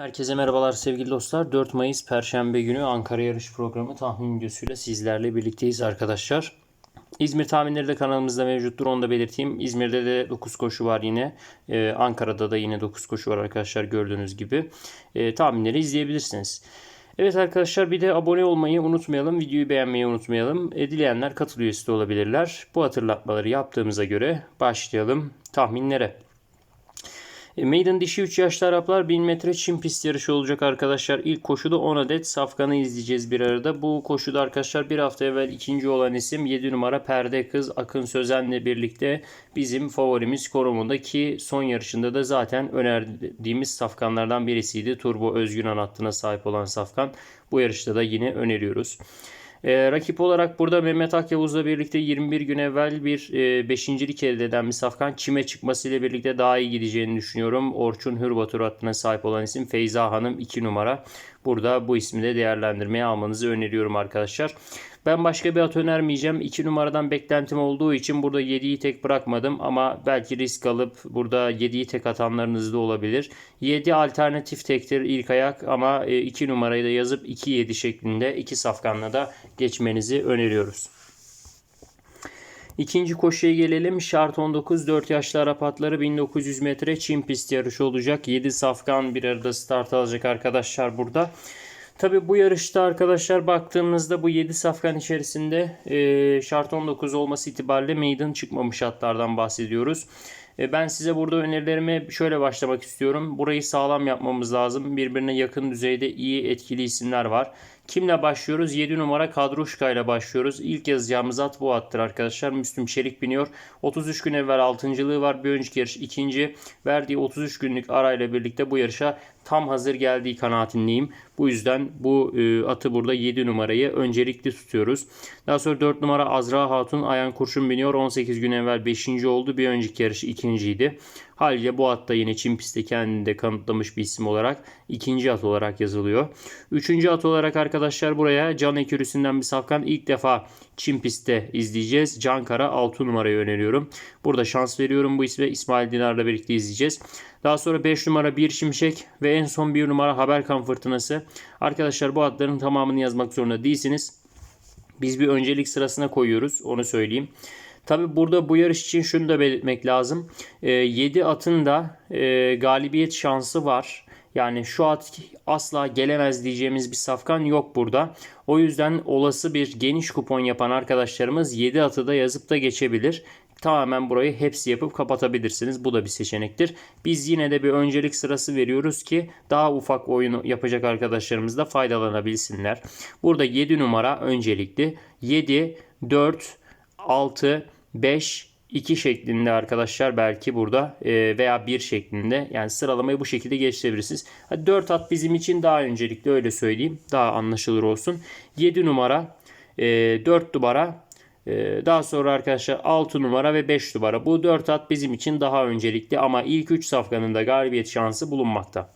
Herkese merhabalar sevgili dostlar. 4 Mayıs Perşembe günü Ankara Yarış Programı tahmin videosuyla sizlerle birlikteyiz arkadaşlar. İzmir tahminleri de kanalımızda mevcuttur. Onu da belirteyim. İzmir'de de 9 koşu var yine. Ee, Ankara'da da yine 9 koşu var arkadaşlar gördüğünüz gibi. Ee, tahminleri izleyebilirsiniz. Evet arkadaşlar bir de abone olmayı unutmayalım. Videoyu beğenmeyi unutmayalım. E, dileyenler katıl üyesi de olabilirler. Bu hatırlatmaları yaptığımıza göre başlayalım tahminlere. E, Maiden dişi 3 yaşlı Araplar 1000 metre çim pist yarışı olacak arkadaşlar. İlk koşuda 10 adet safkanı izleyeceğiz bir arada. Bu koşuda arkadaşlar bir hafta evvel ikinci olan isim 7 numara Perde Kız Akın Sözen'le birlikte bizim favorimiz konumunda ki son yarışında da zaten önerdiğimiz safkanlardan birisiydi. Turbo Özgün hattına sahip olan safkan. Bu yarışta da yine öneriyoruz. E, rakip olarak burada Mehmet Akyavuz'la birlikte 21 gün evvel bir e, beşincilik elde eden bir safkan çime çıkmasıyla birlikte daha iyi gideceğini düşünüyorum. Orçun Hürbatur hattına sahip olan isim Feyza Hanım 2 numara. Burada bu ismi de değerlendirmeye almanızı öneriyorum arkadaşlar. Ben başka bir at önermeyeceğim. 2 numaradan beklentim olduğu için burada 7'yi tek bırakmadım ama belki risk alıp burada 7'yi tek atanlarınız da olabilir. 7 alternatif tektir ilk ayak ama 2 numarayı da yazıp 2-7 şeklinde 2 safkanla da geçmenizi öneriyoruz. İkinci koşuya gelelim. Şart 19 4 yaşlı Arap atları 1900 metre çim pist yarışı olacak. 7 safkan bir arada start alacak arkadaşlar burada. Tabi bu yarışta arkadaşlar baktığımızda bu 7 safkan içerisinde e, şart 19 olması itibariyle maiden çıkmamış atlardan bahsediyoruz. E, ben size burada önerilerime şöyle başlamak istiyorum. Burayı sağlam yapmamız lazım. Birbirine yakın düzeyde iyi etkili isimler var. Kimle başlıyoruz? 7 numara Kadruşka ile başlıyoruz. İlk yazacağımız at bu attır arkadaşlar. Müslüm Çelik biniyor. 33 gün evvel 6.lığı var. Bir önceki yarış 2. Verdiği 33 günlük arayla birlikte bu yarışa tam hazır geldiği kanaatindeyim. Bu yüzden bu e, atı burada 7 numarayı öncelikli tutuyoruz. Daha sonra 4 numara Azra Hatun Ayan Kurşun biniyor. 18 gün evvel 5. oldu. Bir önceki yarış 2.ydi. Halbuki bu at yine Çin pistte kendini de kanıtlamış bir isim olarak ikinci at olarak yazılıyor. Üçüncü at olarak arkadaşlar buraya Can Ekürüsü'nden bir safkan ilk defa Çin pistte izleyeceğiz. Can Kara 6 numarayı öneriyorum. Burada şans veriyorum bu isme İsmail Dinar'la birlikte izleyeceğiz. Daha sonra 5 numara Bir Şimşek ve en son 1 numara haber Haberkan Fırtınası. Arkadaşlar bu adların tamamını yazmak zorunda değilsiniz. Biz bir öncelik sırasına koyuyoruz onu söyleyeyim. Tabi burada bu yarış için şunu da belirtmek lazım. E, 7 atın da e, galibiyet şansı var. Yani şu at asla gelemez diyeceğimiz bir safkan yok burada. O yüzden olası bir geniş kupon yapan arkadaşlarımız 7 atı da yazıp da geçebilir. Tamamen burayı hepsi yapıp kapatabilirsiniz. Bu da bir seçenektir. Biz yine de bir öncelik sırası veriyoruz ki daha ufak oyunu yapacak arkadaşlarımız da faydalanabilsinler. Burada 7 numara öncelikli. 7, 4, 6, 5, 2 şeklinde arkadaşlar belki burada e, veya 1 şeklinde yani sıralamayı bu şekilde geçirebilirsiniz. 4 at bizim için daha öncelikli öyle söyleyeyim. Daha anlaşılır olsun. 7 numara, 4 e, numara, e, daha sonra arkadaşlar 6 numara ve 5 numara. Bu 4 at bizim için daha öncelikli ama ilk 3 safkanın da galibiyet şansı bulunmakta.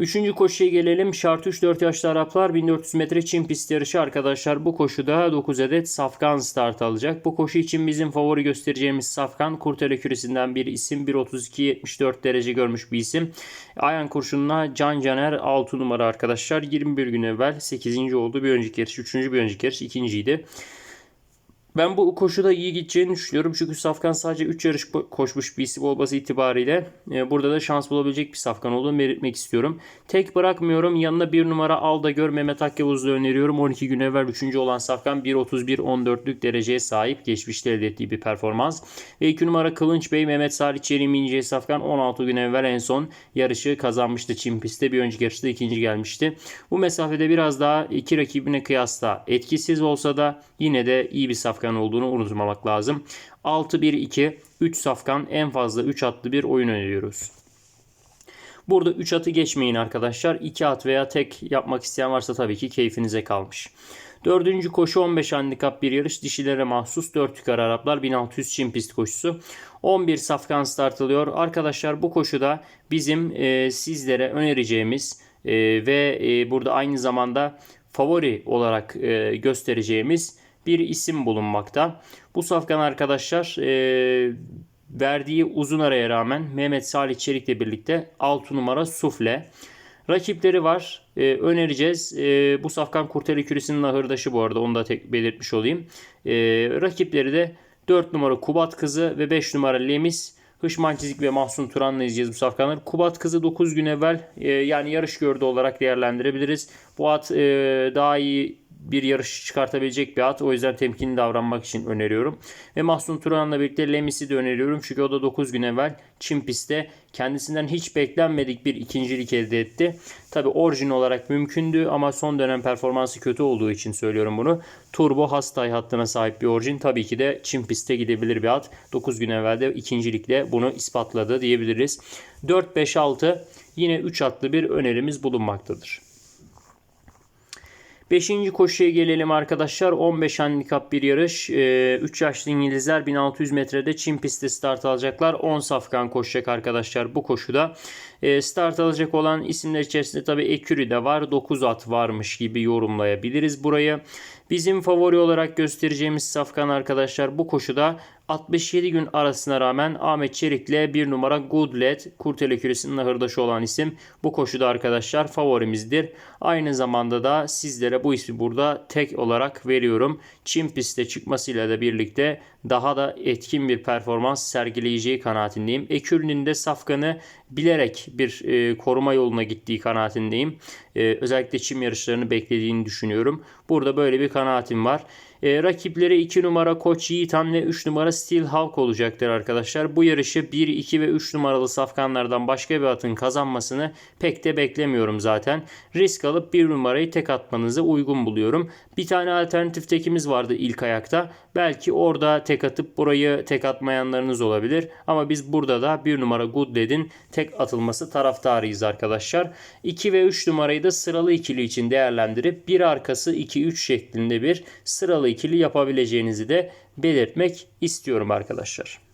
Üçüncü koşuya gelelim. Şart 3 4 yaşlı Araplar 1400 metre çim pist yarışı arkadaşlar. Bu koşuda 9 adet safkan start alacak. Bu koşu için bizim favori göstereceğimiz safkan kurtele küresinden bir isim. 1.32-74 derece görmüş bir isim. Ayan kurşununa Can Caner 6 numara arkadaşlar. 21 gün evvel 8. oldu. Bir önceki yarış 3. bir önceki yarış 2.ydi. Ben bu koşuda iyi gideceğini düşünüyorum. Çünkü Safkan sadece 3 yarış koşmuş bir isim olması itibariyle e, burada da şans bulabilecek bir Safkan olduğunu belirtmek istiyorum. Tek bırakmıyorum. Yanına bir numara Alda Gör Mehmet Akyavuz'u öneriyorum. 12 gün evvel 3. olan Safkan 1.31-14'lük dereceye sahip. Geçmişte elde ettiği bir performans. Ve 2 numara Kılınç Bey Mehmet Salih Çelim İnce Safkan 16 gün evvel en son yarışı kazanmıştı Çin pistte. Bir önceki yarışta ikinci gelmişti. Bu mesafede biraz daha iki rakibine kıyasla etkisiz olsa da yine de iyi bir Safkan safkan olduğunu unutmamak lazım. 6-1-2 3 safkan en fazla 3 atlı bir oyun öneriyoruz. Burada 3 atı geçmeyin arkadaşlar. 2 at veya tek yapmak isteyen varsa tabii ki keyfinize kalmış. Dördüncü koşu 15 handikap bir yarış. Dişilere mahsus 4 yukarı Araplar 1600 çim pist koşusu. 11 safkan start alıyor. Arkadaşlar bu koşuda bizim e, sizlere önereceğimiz e, ve e, burada aynı zamanda favori olarak e, göstereceğimiz bir isim bulunmakta. Bu safkan arkadaşlar e, verdiği uzun araya rağmen Mehmet Salih Çelik'le birlikte 6 numara Sufle. Rakipleri var. Ee, önereceğiz. Ee, bu Safkan Kurteli Kürisi'nin ahırdaşı bu arada. Onu da tek belirtmiş olayım. Ee, rakipleri de 4 numara Kubat Kızı ve 5 numara Lemis. Hışman Çizik ve Mahsun Turan'la izleyeceğiz bu safkanları. Kubat Kızı 9 gün evvel e, yani yarış gördü olarak değerlendirebiliriz. Bu at e, daha iyi bir yarış çıkartabilecek bir at. O yüzden temkinli davranmak için öneriyorum. Ve Mahsun Turan'la birlikte Lemis'i de öneriyorum. Çünkü o da 9 gün evvel Çin pistte kendisinden hiç beklenmedik bir ikincilik elde etti. Tabi orijin olarak mümkündü ama son dönem performansı kötü olduğu için söylüyorum bunu. Turbo Hastay hattına sahip bir orijin tabii ki de Çin pistte gidebilir bir at. 9 gün evvel de ikincilikle bunu ispatladı diyebiliriz. 4-5-6 yine 3 atlı bir önerimiz bulunmaktadır. Beşinci koşuya gelelim arkadaşlar. 15 handikap bir yarış. 3 yaşlı İngilizler 1600 metrede Çin pistte start alacaklar. 10 safkan koşacak arkadaşlar bu koşuda. Ee, start alacak olan isimler içerisinde tabi Eküri de var. 9 at varmış gibi yorumlayabiliriz burayı. Bizim favori olarak göstereceğimiz safkan arkadaşlar bu koşuda 67 gün arasına rağmen Ahmet Çelik'le bir numara Goodlet Kurtele Küresi'nin ahırdaşı olan isim bu koşuda arkadaşlar favorimizdir. Aynı zamanda da sizlere bu ismi burada tek olarak veriyorum. Çin pistte çıkmasıyla da birlikte daha da etkin bir performans sergileyeceği kanaatindeyim. Ekür'ün de safkanı bilerek bir e, koruma yoluna gittiği kanaatindeyim. E, özellikle çim yarışlarını beklediğini düşünüyorum. Burada böyle bir kanaatim var. E, rakipleri 2 numara Koç Yiğitan ve 3 numara Steel Hawk olacaktır arkadaşlar. Bu yarışı 1, 2 ve 3 numaralı safkanlardan başka bir atın kazanmasını pek de beklemiyorum zaten. Risk alıp 1 numarayı tek atmanızı uygun buluyorum. Bir tane alternatif tekimiz vardı ilk ayakta. Belki orada tek atıp burayı tek atmayanlarınız olabilir. Ama biz burada da 1 numara Goodled'in tek atılması taraftarıyız arkadaşlar. 2 ve 3 numarayı da sıralı ikili için değerlendirip bir arkası 2-3 şeklinde bir sıralı ikili yapabileceğinizi de belirtmek istiyorum arkadaşlar.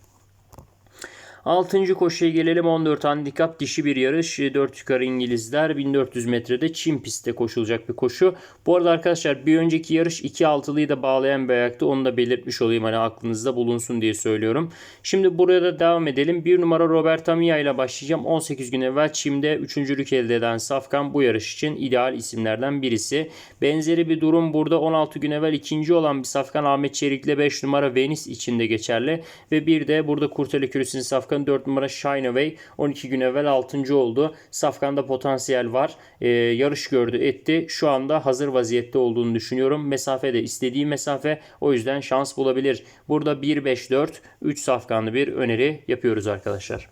6. koşuya gelelim. 14 handikap dişi bir yarış. 4 yukarı İngilizler 1400 metrede Çin pistte koşulacak bir koşu. Bu arada arkadaşlar bir önceki yarış 2 altılıyı da bağlayan bir ayaktı. Onu da belirtmiş olayım hani aklınızda bulunsun diye söylüyorum. Şimdi buraya da devam edelim. 1 numara Robert Amia ile başlayacağım. 18 gün evvel Çim'de 3. elde eden Safkan bu yarış için ideal isimlerden birisi. Benzeri bir durum burada 16 gün evvel ikinci olan bir Safkan Ahmet Çelik'le 5 numara Venice içinde geçerli. Ve bir de burada Kurteli Kürüs'ün Safkan Safkan 4 numara Shine Away 12 gün evvel 6. oldu. Safkan'da potansiyel var. Ee, yarış gördü etti. Şu anda hazır vaziyette olduğunu düşünüyorum. Mesafe de istediği mesafe. O yüzden şans bulabilir. Burada 1-5-4 3 Safkanlı bir öneri yapıyoruz arkadaşlar.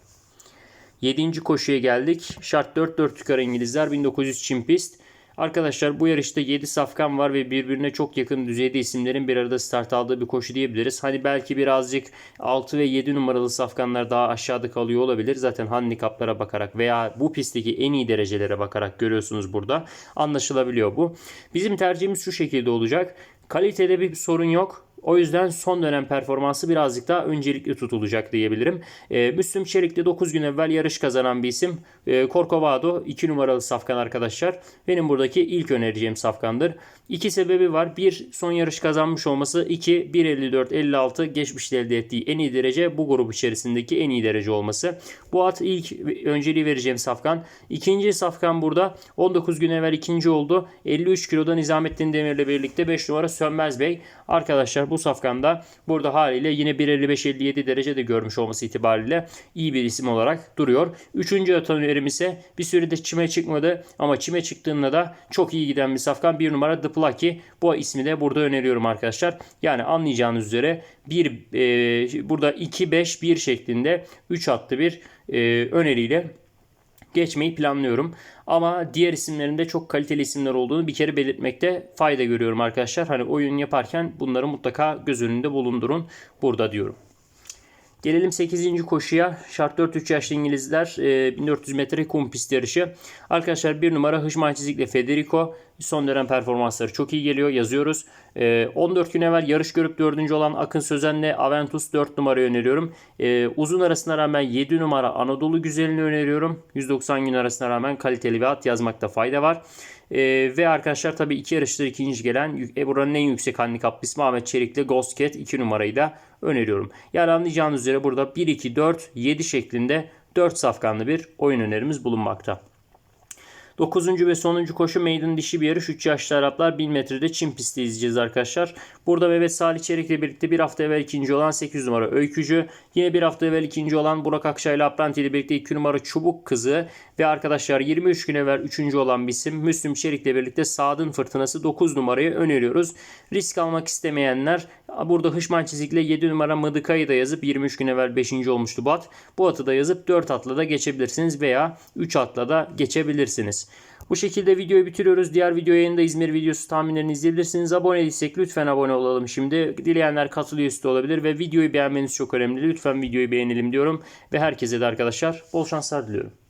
7. koşuya geldik. Şart 4-4 yukarı İngilizler 1900 Çin pist. Arkadaşlar bu yarışta 7 safkan var ve birbirine çok yakın düzeyde isimlerin bir arada start aldığı bir koşu diyebiliriz. Hani belki birazcık 6 ve 7 numaralı safkanlar daha aşağıda kalıyor olabilir. Zaten handikaplara bakarak veya bu pistteki en iyi derecelere bakarak görüyorsunuz burada. Anlaşılabiliyor bu. Bizim tercihimiz şu şekilde olacak. Kalitede bir sorun yok. O yüzden son dönem performansı birazcık daha öncelikli tutulacak diyebilirim. E, Müslüm Çelik'te 9 gün evvel yarış kazanan bir isim. E, Corcovado 2 numaralı safkan arkadaşlar. Benim buradaki ilk önereceğim safkandır. İki sebebi var. Bir son yarış kazanmış olması. iki 1.54-56 geçmişte elde ettiği en iyi derece bu grup içerisindeki en iyi derece olması. Bu at ilk önceliği vereceğim safkan. İkinci safkan burada 19 gün evvel ikinci oldu. 53 kiloda Nizamettin Demir'le birlikte 5 numara Sönmez Bey. Arkadaşlar bu safkanda burada haliyle yine 1.55-57 derece de görmüş olması itibariyle iyi bir isim olarak duruyor. Üçüncü atan önerim ise bir süredir çime çıkmadı ama çime çıktığında da çok iyi giden bir safkan. Bir numara The Plucky. Bu ismi de burada öneriyorum arkadaşlar. Yani anlayacağınız üzere bir e, burada 2-5-1 şeklinde 3 attı bir e, öneriyle geçmeyi planlıyorum. Ama diğer isimlerin de çok kaliteli isimler olduğunu bir kere belirtmekte fayda görüyorum arkadaşlar. Hani oyun yaparken bunları mutlaka göz önünde bulundurun burada diyorum. Gelelim 8. koşuya. Şart 4-3 yaşlı İngilizler 1400 e, metre kum pist yarışı. Arkadaşlar bir numara Hışman Çizik'le Federico Son dönem performansları çok iyi geliyor. Yazıyoruz. Ee, 14 gün evvel yarış görüp 4. olan Akın Sözen'le Aventus 4 numarayı öneriyorum. Ee, uzun arasına rağmen 7 numara Anadolu Güzeli'ni öneriyorum. 190 gün arasına rağmen kaliteli bir at yazmakta fayda var. Ee, ve arkadaşlar tabii iki yarıştır ikinci gelen e, buranın en yüksek handikap ismi Ahmet Çelik'le Ghost Cat 2 numarayı da öneriyorum. Yani anlayacağınız üzere burada 1-2-4-7 şeklinde 4 safkanlı bir oyun önerimiz bulunmakta. 9. ve sonuncu koşu maiden dişi bir yarış. 3 yaşlı Araplar 1000 metrede Çin pisti izleyeceğiz arkadaşlar. Burada Mehmet Salih Çelik'le birlikte bir hafta evvel ikinci olan 8 numara Öykücü. Yine bir hafta evvel ikinci olan Burak Akçay ile Apranti ile birlikte 2 numara Çubuk Kızı. Ve arkadaşlar 23 gün evvel 3. olan bir isim Müslüm Çelik'le birlikte Sadın Fırtınası 9 numarayı öneriyoruz. Risk almak istemeyenler burada Hışman Çizik'le 7 numara Mıdıka'yı da yazıp 23 gün evvel 5. olmuştu bu. Bu atı da yazıp 4 atla da geçebilirsiniz veya 3 atla da geçebilirsiniz. Bu şekilde videoyu bitiriyoruz. Diğer video yayında İzmir videosu tahminlerini izleyebilirsiniz. Abone değilsek lütfen abone olalım şimdi. Dileyenler katılıyor üstü olabilir ve videoyu beğenmeniz çok önemli. Lütfen videoyu beğenelim diyorum. Ve herkese de arkadaşlar bol şanslar diliyorum.